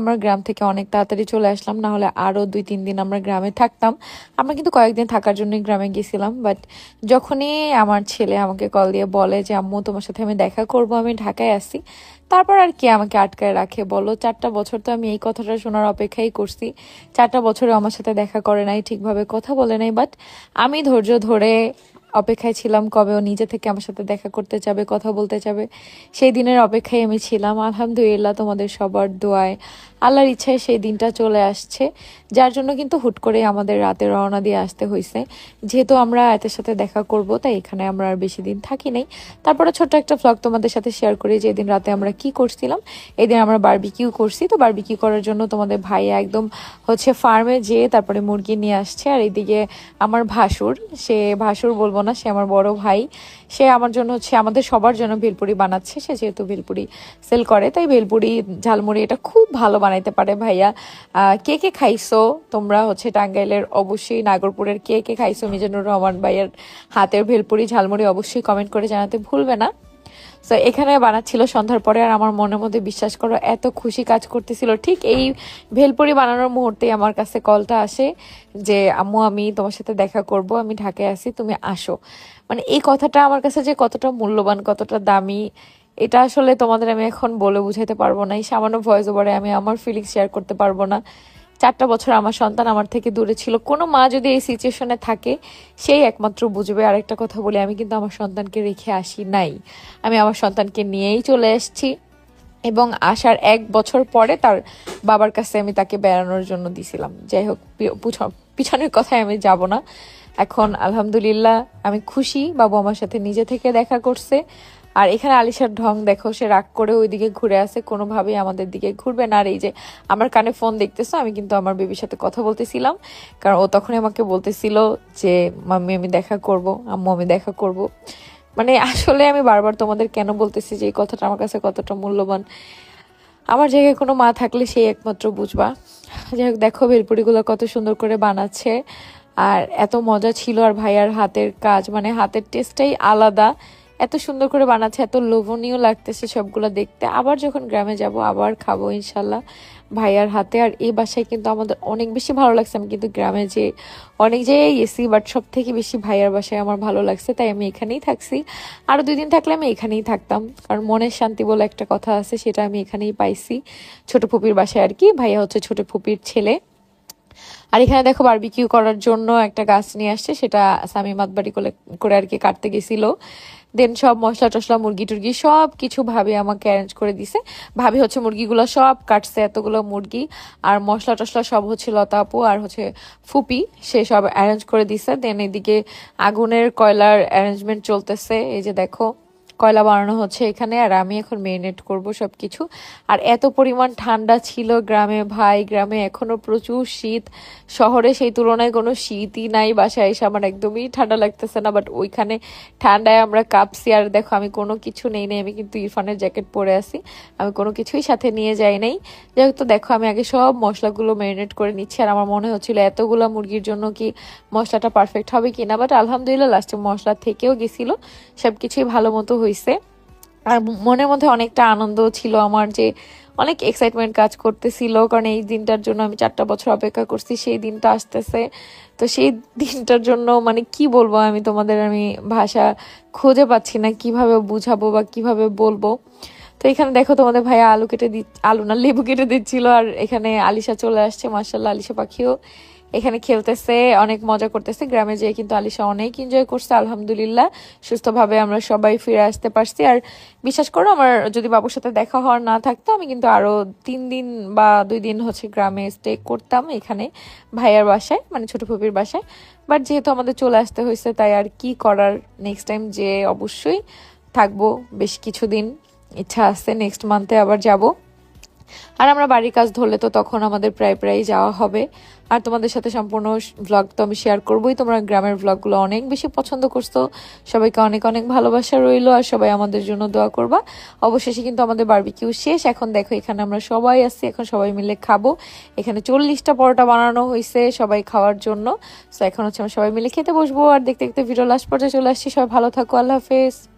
আমরা গ্রাম থেকে অনেক তাড়াতাড়ি চলে আসলাম, না হলে আরও দুই, তিন দিন আমরা গ্রামে থাকতাম। আমরা কিন্তু কয়েকদিন থাকার জন্যই গ্রামে গেছিলাম বাট যখনই আমার ছেলে আমাকে কল দিয়ে বলে যে, আম্মু, তোমার সাথে আমি দেখা করব, আমি ঢাকায় আসি তারপর আর কে আমাকে আটকায় রাখে বলো চারটা বছর তো আমি এই কথাটা শোনার অপেক্ষাই করছি। চারটা বছরে আমার সাথে দেখা করে নাই, ঠিকভাবে কথা বলে নাই বাট আমি ধৈর্য ধরে অপেক্ষায় ছিলাম কবে ও নিজে থেকে আমার সাথে দেখা করতে যাবে, কথা বলতে যাবে, সেই দিনের অপেক্ষায় আমি ছিলাম। আলহামদুলিল্লাহ, তোমাদের সবার দোয়ায় আল্লাহর ইচ্ছায় সেই দিনটা চলে আসছে, যার জন্য কিন্তু হুট করে আমাদের রাতে রওনা দিয়ে আসতে হয়েছে যেহেতু আমরা এতের সাথে দেখা করব, তাই এখানে আমরা আর বেশি দিন থাকি নাই। তারপরে ছোট্ট একটা ফ্লগ তোমাদের সাথে শেয়ার করি যে এদিন রাতে আমরা কি করছিলাম। এদিন আমরা বারবিকিউ করছি, তো বারবিকিউ করার জন্য তোমাদের ভাইয়া একদম হচ্ছে ফার্মে যেয়ে তারপরে মুরগি নিয়ে আসছে। আর এইদিকে আমার ভাসুর, সে ভাসুর বলব না, সে আমার বড় ভাই। সে আমার জন্য হচ্ছে আমাদের সবার জন্য ভেলপুরি বানাচ্ছে। সে যেহেতু ভেলপুরি সেল করে, তাই ভেলপুরি ঝালমুড়ি এটা খুব ভালো বানাইতে পারে ভাইয়া। কে কে খাইছো? তোমরা হচ্ছে টাঙ্গাইলের, অবশ্যই নাগরপুরের কে কে খাইছো? মিজানুর রহমান ভাইয়ের হাতের ভেলপুরি ঝালমুড়ি অবশ্যই কমেন্ট করে জানাতে ভুলবে না। তো এখানে বানাচ্ছিল সন্ধ্যার পরে আর আমার মনের মধ্যে বিশ্বাস করো, এত খুশি কাজ করতেছিল। ঠিক এই ভেলপুরি বানানোর মুহূর্তে আমার কাছে কলটা আসে যে, আম্মু, আমি তোমার সাথে দেখা করব, আমি ঢাকায় আছি, তুমি আসো। মানে এই কথাটা আমার কাছে যে কতটা মূল্যবান, কতটা দামি, এটা আসলে তোমাদের আমি এখন বলে বুঝাইতে পারব না। এই সামান্য ভয়েস ওভারে আমি আমার ফিলিংস শেয়ার করতে পারব না। চারটা বছর আমার সন্তান আমার থেকে দূরে ছিল। কোনো মা যদি এই সিচুয়েশনে থাকে, সেই একমাত্র বুঝবে। আর একটা কথা বলি, আমি কিন্তু আমার সন্তানকে রেখে আসি নাই। আমি আমার সন্তানকে নিয়েই চলে এসেছি এবং আসার এক বছর পরে তার বাবার কাছে আমি তাকে বেড়ানোর জন্য দিছিলাম। যাই হোক পিছনের কথায় আমি যাব না। এখন আলহামদুলিল্লাহ, আমি খুশি। বাবু আমার সাথে নিজে থেকে দেখা করছে। আর এখানে আলিশার ঢং দেখো, সে রাগ করে ওইদিকে ঘুরে আসে, কোনোভাবেই আমাদের দিকে ঘুরবে না। আর এই যে আমার কানে ফোন দেখতেছো, আমি কিন্তু আমার বেবির সাথে কথা বলতেছিলাম, কারণ ও তখনই আমাকে বলতেছিল যে, মাম্মি, আমি দেখা করব, আম্মু, আমি দেখা করব। মানে আসলে আমি বারবার তোমাদের কেন বলতেছি যে, এই কথাটা আমার কাছে কতটা মূল্যবান? আমার জায়গায় কোনো মা থাকলে সেই একমাত্র বুঝবা। যাই হোক, দেখো ভেলপুরিগুলো কত সুন্দর করে বানাচ্ছে। আর এত মজা ছিল, আর ভাইয়ার হাতের কাজ মানে হাতের টেস্টটাই আলাদা। এত সুন্দর করে বানাচ্ছে, এত লোভনীয় লাগতেছে সবগুলো দেখতে। আবার যখন গ্রামে যাব, আবার খাব ইনশাল্লাহ ভাইয়ার হাতে। আর এই বাসায় কিন্তু আমাদের অনেক বেশি ভালো লাগছে। আমি কিন্তু গ্রামে যে অনেক জায়গায় গেছি বাট সব থেকে বেশি ভাইয়ার বাসায় আমার ভালো লাগছে। তাই আমি এখানেই থাকছি। আরও দুই দিন থাকলে আমি এখানেই থাকতাম। কারণ মনের শান্তি বলে একটা কথা আছে, সেটা আমি এখানেই পাইছি। ছোট ফুপির বাসায় আর কি। ভাইয়া হচ্ছে ছোট ফুপির ছেলে। আর এখানে দেখো বারবিকিউ করার জন্য একটা গাছ নিয়ে আসছে, সেটা সামি মাতবাড়ি করে করে আর কি কাটতে গেছিল। দেন সব মশলা টশলা মুরগি টুরগি সব কিছু ভাবে আমাকে অ্যারেঞ্জ করে দিছে। ভাবি হচ্ছে মুরগিগুলো সব কাটছে, এতগুলো মুরগি। আর মশলা টশলা সব হচ্ছে লতা আপু আর হচ্ছে ফুপি, সে সব অ্যারেঞ্জ করে দিছে। দেন এদিকে আগুনের কয়লার অ্যারেঞ্জমেন্ট চলতেছে, এই যে দেখো। কয়লা বানানো হচ্ছে এখানে, আর আমি এখন মেরিনেট করব সব কিছু আর এত পরিমাণ ঠান্ডা ছিল গ্রামে, ভাই, গ্রামে এখনও প্রচুর শীত। শহরে সেই তুলনায় কোনো শীতই নাই, বাসায় এসে আমার একদমই ঠান্ডা লাগতেছে না বাট ওইখানে ঠান্ডায় আমরা কাঁপছি, আর দেখো আমি কোনো কিছু নেই নাই, আমি কিন্তু ইরফানের জ্যাকেট পরে আছি। আমি কোনো কিছুই সাথে নিয়ে যাই নাই। যাই তো দেখো, আমি আগে সব মশলাগুলো মেরিনেট করে নিচ্ছি, আর আমার মনে হচ্ছিল এতগুলো মুরগির জন্য কি মশলাটা পারফেক্ট হবে কিনা বাট আলহামদুলিল্লাহ লাস্টে মশলা থেকেও গেছিল সব কিছুই ভালো মতো হয়েছে আর মনের মধ্যে অনেকটা আনন্দ ছিল আমার যে অনেক এক্সাইটমেন্ট কাজ করতেছিল, কারণ এই দিনটার জন্য আমি চারটা বছর অপেক্ষা করছি, সেই দিনটা আসতেছে। তো সেই দিনটার জন্য মানে কি বলব আমি তোমাদের, আমি ভাষা খুঁজে পাচ্ছি না কীভাবে বুঝাবো বা কীভাবে বলব। তো এখানে দেখো তোমাদের ভাইয়া আলু কেটে দি আলু না, লেবু কেটে দিচ্ছিল, আর এখানে আলিশা চলে আসছে মার্শাল্লাহ আলিশা পাখিও। এখানে খেলতেছে, অনেক মজা করতেছে। গ্রামে যেয়ে কিন্তু আলিশা অনেক এনজয় করছে, আলহামদুলিল্লাহ। সুস্থভাবে আমরা সবাই ফিরে আসতে পারছি। আর বিশ্বাস করো, আমার যদি বাবুর সাথে দেখা হওয়ার না থাকতো, আমি কিন্তু আরও তিন দিন বা দুই দিন হচ্ছে গ্রামে স্টে করতাম এখানে, ভাইয়ার বাসায় মানে ছোট ফুপির বাসায়। বাট যেহেতু আমাদের চলে আসতে হয়েছে, তাই আর কি করার? নেক্সট টাইম যে অবশ্যই থাকব, বেশ কিছুদিন ইচ্ছা আছে নেক্সট মান্থে আবার যাব। আর আমরা বাড়ির কাজ ধরলে তো তখন আমাদের প্রায় প্রায় যাওয়া হবে। আর তোমাদের সাথে সম্পূর্ণ ভ্লগ তো আমি শেয়ার করবোই। তোমরা গ্রামের ভ্লগগুলো অনেক বেশি পছন্দ করছ। সবাইকে অনেক অনেক ভালোবাসা রইল আর সবাই আমাদের জন্য দোয়া করবা। অবশেষে কিন্তু আমাদের বারবিকিউ শেষ। এখন দেখো, এখানে আমরা সবাই আছি। এখন সবাই মিলে খাব। এখানে চল্লিশটা পরোটা বানানো হয়েছে সবাই খাওয়ার জন্য। তো এখন হচ্ছে আমরা সবাই মিলে খেতে বসবো। আর দেখতে দেখতে ভিডিও লাস্ট পর্যায়ে চলে আসছি। সবাই ভালো থাকো। আল্লাহ হাফেজ।